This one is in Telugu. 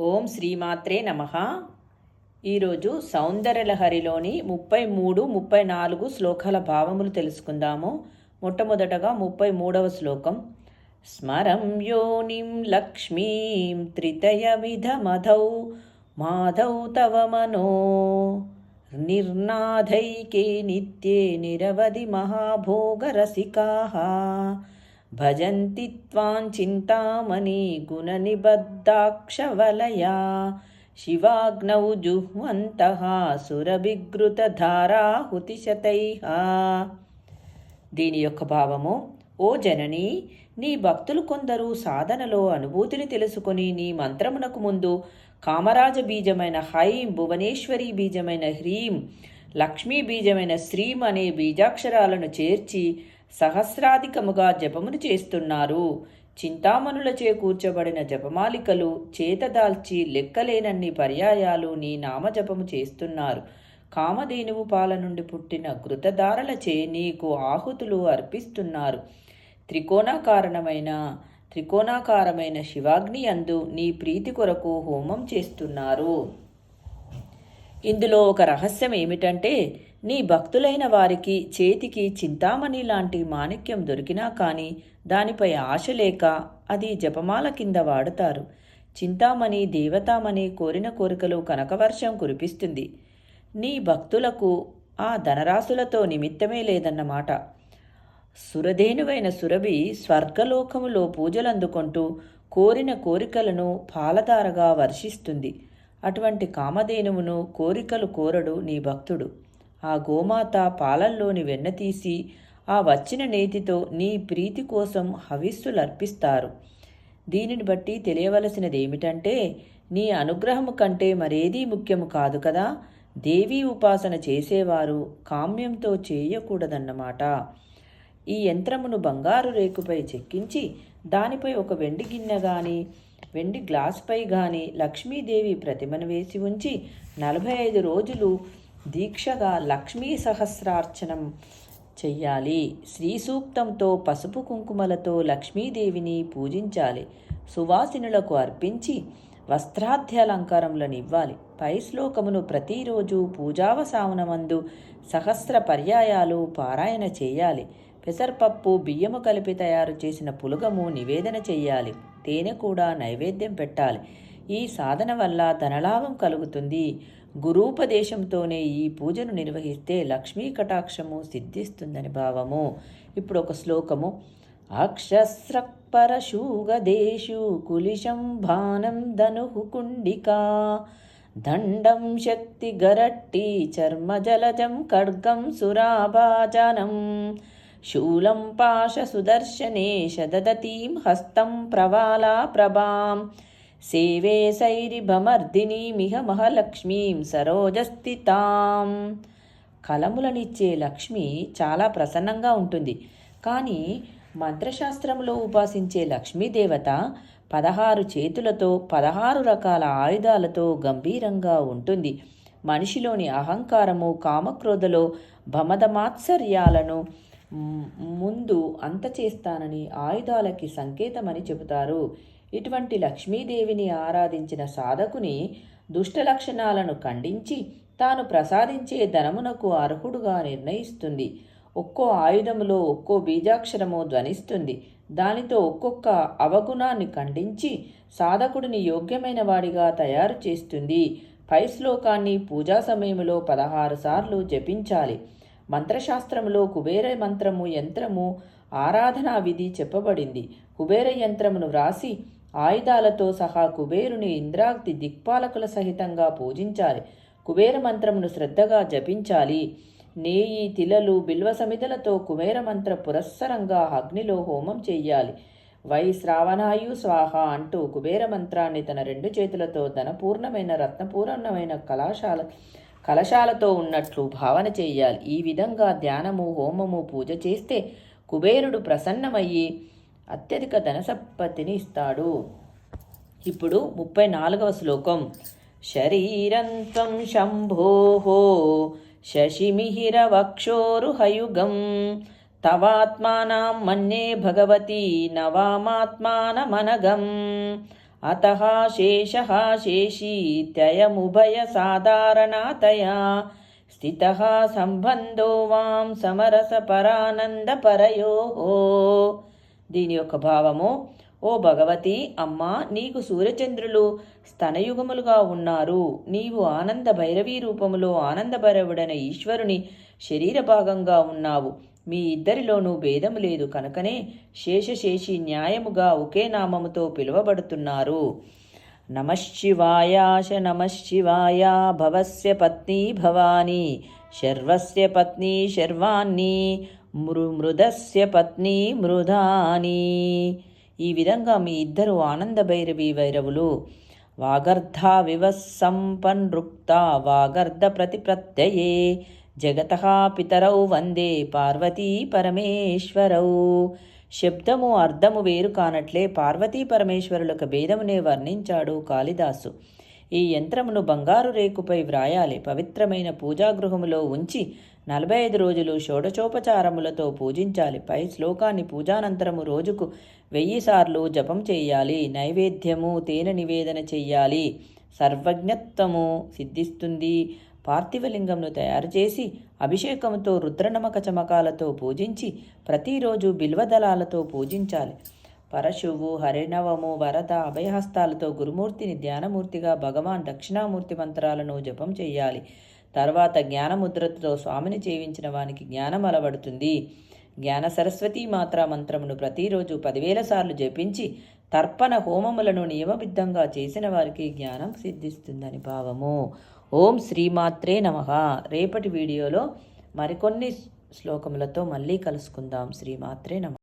ఓం శ్రీమాత్రే నమ. ఈరోజు సౌందర్యలహరిలోని ముప్పై మూడు ముప్పై నాలుగు శ్లోకాల భావములు తెలుసుకుందాము. మొట్టమొదటగా ముప్పై మూడవ శ్లోకం. స్మరం యోనిం లక్ష్మీం త్రితయ విధమధౌ మాధౌ తవ మనో. నిర్నాథైకే నిత్యే నిరవధి మహాభోగరసికాः భజంతి త్వాం చింతామణి గుణనిబద్ధాక్షవలయా. శివాగ్నౌ జుహ్వంతః సురభిగృతధారాహుతిశతైః దీని యొక్క భావము ఓ జనని నీ భక్తులు కొందరు సాధనలో అనుభూతిని తెలుసుకొని నీ మంత్రమునకు ముందు కామరాజ బీజమైన హైం భువనేశ్వరి బీజమైన హ్రీం లక్ష్మీ బీజమైన శ్రీం అనే బీజాక్షరాలను చేర్చి సహస్రాధికముగా జపమును చేస్తున్నారు. చింతామణులచే కూర్చబడిన జపమాలికలు చేతదాల్చి లెక్కలేనన్ని పర్యాయాలు నీ నామజపము చేస్తున్నారు. కామధేనువు పాల నుండి పుట్టిన కృతధారలచే నీకు ఆహుతులు అర్పిస్తున్నారు. త్రికోణాకారణమైన త్రికోణాకారమైన శివాగ్ని అందు నీ ప్రీతి కొరకు హోమం చేస్తున్నారు. ఇందులో ఒక రహస్యం ఏమిటంటే నీ భక్తులైన వారికి చేతికి చింతామణి లాంటి మాణిక్యం దొరికినా కానీ దానిపై ఆశ లేక అది జపమాల కింద వాడుతారు. చింతామణి దేవతామణి కోరిన కోరికలు కనకవర్షం కురిపిస్తుంది. నీ భక్తులకు ఆ ధనరాశులతో నిమిత్తమే లేదన్నమాట. సురధేనువైన సురభి స్వర్గలోకములో పూజలందుకుంటూ కోరిన కోరికలను పాలధారగా వర్షిస్తుంది. అటువంటి కామధేనువును కోరికలు కోరడు నీ భక్తుడు. ఆ గోమాత పాలల్లోని వెన్న తీసి ఆ వచ్చిన నేతితో నీ ప్రీతి కోసం హవిస్సులర్పిస్తారు. దీనిని బట్టి తెలియవలసినది ఏమిటంటే నీ అనుగ్రహము కంటే మరేదీ ముఖ్యము కాదు కదా? దేవీ ఉపాసన చేసేవారు కామ్యంతో చేయకూడదన్నమాట. ఈ యంత్రమును బంగారు రేకుపై చెక్కించి దానిపై ఒక వెండి గిన్నె గాని వెండి గ్లాసుపై గాని లక్ష్మీదేవి ప్రతిమను వేసి ఉంచి నలభై ఐదు రోజులు దీక్షగా లక్ష్మీ సహస్రార్చనం చెయ్యాలి. శ్రీ సూక్తంతో పసుపు కుంకుమలతో లక్ష్మీదేవిని పూజించాలి. సువాసినులకు అర్పించి వస్త్రాధ్యలంకారములనివ్వాలి పై శ్లోకమును ప్రతిరోజు పూజావసావనమందు సహస్ర పర్యాయాలు పారాయణ చేయాలి. పెసరపప్పు బియ్యము కలిపి తయారు చేసిన పులగము నివేదన చేయాలి తేనె కూడా నైవేద్యం పెట్టాలి. ఈ సాధన వల్ల ధనలాభం కలుగుతుంది. గురూపదేశంతోనే ఈ పూజను నిర్వహిస్తే లక్ష్మీ కటాక్షము సిద్ధిస్తుందని భావము. ఇప్పుడు ఒక శ్లోకము. అక్షస్రక్పరశూగదేశు కులిశం భానం ధనుః కుండికా దండం శక్తి గరట్టి చర్మజలజం ఖడ్గం సురాభాజనం శూలం పాశ సుదర్శనే శదదతీం హస్తం ప్రవాలా ప్రభాం సేవే సైరిభమర్దినీమిహ మహాలక్ష్మీం సరోజస్థితాం కలములనిచ్చే లక్ష్మి చాలా ప్రసన్నంగా ఉంటుంది. కానీ మంత్రశాస్త్రంలో ఉపాసించే లక్ష్మీదేవత పదహారు చేతులతో పదహారు రకాల ఆయుధాలతో గంభీరంగా ఉంటుంది. మనిషిలోని అహంకారము కామక్రోధలో భమదమాత్సర్యాలను ముందు అంత చేస్తానని ఆయుధాలకి సంకేతమని చెబుతారు. ఇటువంటి లక్ష్మీదేవిని ఆరాధించిన సాధకుని దుష్ట లక్షణాలను ఖండించి తాను ప్రసాదించే ధనమునకు అర్హుడుగా నిర్ణయిస్తుంది. ఒక్కో ఆయుధములో ఒక్కో బీజాక్షరము ధ్వనిస్తుంది. దానితో ఒక్కొక్క అవగుణాన్ని ఖండించి సాధకుడిని యోగ్యమైన వాడిగా తయారు చేస్తుంది. పై శ్లోకాన్ని పూజా సమయంలో పదహారు సార్లు జపించాలి. మంత్రశాస్త్రములో కుబేర మంత్రము యంత్రము ఆరాధనా విధి చెప్పబడింది. కుబేర యంత్రమును వ్రాసి ఆయుధాలతో సహా కుబేరుని ఇంద్రాగ్తి దిక్పాలకుల సహితంగా పూజించాలి. కుబేర మంత్రమును శ్రద్ధగా జపించాలి. నేయి తిలలు బిల్వ సమిదలతో కుబేర మంత్ర పురస్సరంగా అగ్నిలో హోమం చెయ్యాలి. వై శ్రావణాయు స్వాహ అంటూ కుబేర మంత్రాన్ని తన రెండు చేతులతో ధనపూర్ణమైన రత్నపూర్ణమైన కళాశాల కలశాలతో ఉన్నట్లు భావన చేయాలి ఈ విధంగా ధ్యానము హోమము పూజ చేస్తే కుబేరుడు ప్రసన్నమయ్యి అత్యధిక ధన సంపత్తిని ఇస్తాడు. ఇప్పుడు ముప్పై నాలుగవ శ్లోకం. శరీరంత్వం శంభోహో శశిమిహిరవక్షోరుహయుగం. తవాత్మానా మన్యే భగవతి నవామాత్మానమనగం. అత శేష శేషీ తయముభయ సాధారణతయా. స్థిత సంబంధో వాం సమరసపరానందపరయో దీని యొక్క భావము ఓ భగవతి అమ్మా నీకు సూర్యచంద్రులు స్తనయుగములుగా ఉన్నారు. నీవు ఆనంద భైరవీ రూపములో ఆనందభైరవుడైన ఈశ్వరుని శరీర భాగంగా ఉన్నావు. మీ ఇద్దరిలోనూ భేదము లేదు. కనుకనే శేషశేషి న్యాయముగా ఒకే నామముతో పిలువబడుతున్నారు. నమశివాయాశ నమశివాయ భవస్య పత్ని భవానీ శర్వస్య పత్ని శర్వాణి మృ మృదస్య పత్ని మృధాని. ఈ విధంగా మీ ఇద్దరు ఆనంద భైరవి వైరవులు వాగర్ధ వివస్సంపన్రుక్త వాగర్ధ ప్రతిప్రత్యయే. జగత పితరౌ వందే పార్వతీ పరమేశ్వరౌ. శబ్దము అర్థము వేరు కానట్లే పార్వతీ పరమేశ్వరులకు భేదమునే వర్ణించాడు కాళిదాసు. ఈ యంత్రమును బంగారు రేకుపై వ్రాయాలి. పవిత్రమైన పూజాగృహములో ఉంచి నలభై ఐదు రోజులు షోడచోపచారములతో పూజించాలి. పై శ్లోకాన్ని పూజానంతరము రోజుకు వెయ్యి సార్లు జపం చేయాలి. నైవేద్యము తేనె నివేదన చెయ్యాలి. సర్వజ్ఞత్వము సిద్ధిస్తుంది. పార్థివలింగంను తయారు చేసి అభిషేకంతో రుద్రనమక చమకాలతో పూజించి ప్రతిరోజు బిల్వదళాలతో పూజించాలి. పరశువు హరిణవము వరద అభయహస్తాలతో గురుమూర్తిని ధ్యానమూర్తిగా భగవాన్ దక్షిణామూర్తి మంత్రాలను జపం చేయాలి తర్వాత జ్ఞానముద్రతో స్వామిని చేయించిన వానికి జ్ఞానం అలవడుతుంది. జ్ఞాన సరస్వతీ మాత్ర మంత్రమును ప్రతిరోజు పదివేల సార్లు జపించి తర్పణ హోమములను నియమబద్ధంగా చేసిన వారికి జ్ఞానం సిద్ధిస్తుందని భావము. ఓం శ్రీమాత్రే నమ. రేపటి వీడియోలో మరికొన్ని శ్లోకములతో మళ్ళీ కలుసుకుందాం. శ్రీమాత్రే నమ.